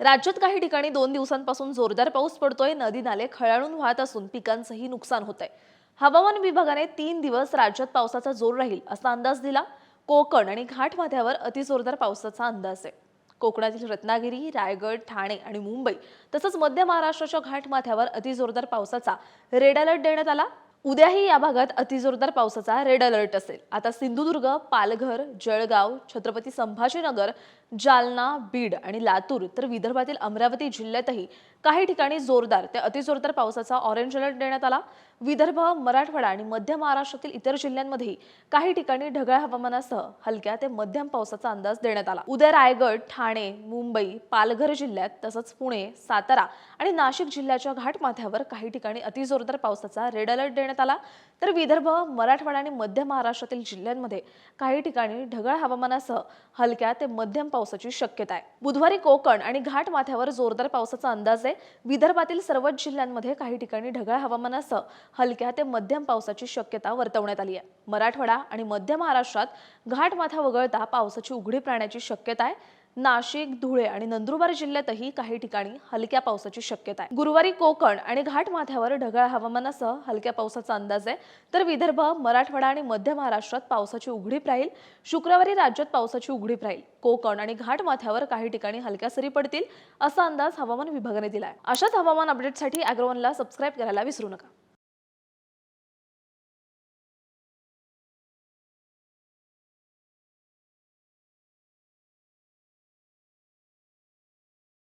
राज्यात काही ठिकाणी दोन दिवसांपासून जोरदार पाऊस पडतोय नदी नाले खळाळून वाहत असून पिकांचंही नुकसान होत आहे हवामान विभागाने तीन दिवस राज्यात पावसाचा जोर राहील असा अंदाज दिला. कोकण आणि घाटमाथ्यावर अतिजोरदार पावसाचा अंदाज आहे. कोकणातील रत्नागिरी रायगड ठाणे आणि मुंबई तसंच मध्य महाराष्ट्राच्या घाटमाथ्यावर अतिजोरदार पावसाचा रेड अलर्ट देण्यात आला. उद्याही या भागात अतिजोरदार पावसाचा रेड अलर्ट असेल. आता सिंधुदुर्ग पालघर जळगाव छत्रपती संभाजीनगर जालना बीड आणि लातूर तर विदर्भातील अमरावती जिल्ह्यातही काही ठिकाणी जोरदार ते अतिजोरदार पावसाचा ऑरेंज अलर्ट देण्यात आला. विदर्भ मराठवाडा आणि मध्य महाराष्ट्रातील इतर जिल्ह्यांमध्येही काही ठिकाणी ढगाळ हवामानासह हलक्या ते मध्यम पावसाचा अंदाज देण्यात आला. उद्या रायगड ठाणे मुंबई पालघर जिल्ह्यात तसंच पुणे सातारा आणि नाशिक जिल्ह्याच्या घाटमाथ्यावर काही ठिकाणी अतिजोरदार पावसाचा रेड अलर्ट देण्यात आला. तर विदर्भ मराठवाडा आणि मध्य महाराष्ट्रातील जिल्ह्यांमध्ये काही ठिकाणी ढगाळ हवामानासह हलक्या ते मध्यम पावसाची शक्यता आहे. बुधवारी कोकण आणि घाटमाथ्यावर जोरदार पावसाचा अंदाज आहे. विदर्भातील सर्वच जिल्ह्यांमध्ये काही ठिकाणी ढगाळ हवामानासह हलक्या ते मध्यम पावसाची शक्यता वर्तवण्यात आली आहे. मराठवाडा आणि मध्य महाराष्ट्रात घाट माथा वगळता पावसाची उघडी प्राण्याची शक्यता आहे. नाशिक धुळे आणि नंदुरबार जिल्ह्यातही काही ठिकाणी हलक्या पावसाची शक्यता आहे. गुरुवारी कोकण आणि घाटमाथ्यावर ढगाळ हवामानासह हलक्या पावसाचा अंदाज आहे. तर विदर्भ मराठवाडा आणि मध्य महाराष्ट्रात पावसाची उघडीप राहील. शुक्रवारी राज्यात पावसाची उघडीप राहील. कोकण आणि घाटमाथ्यावर काही ठिकाणी हलक्या सरी पडतील असा अंदाज हवामान विभागाने दिला आहे अशाच हवामान अपडेटसाठी अॅग्रोवनला सबस्क्राईब करायला विसरू नका.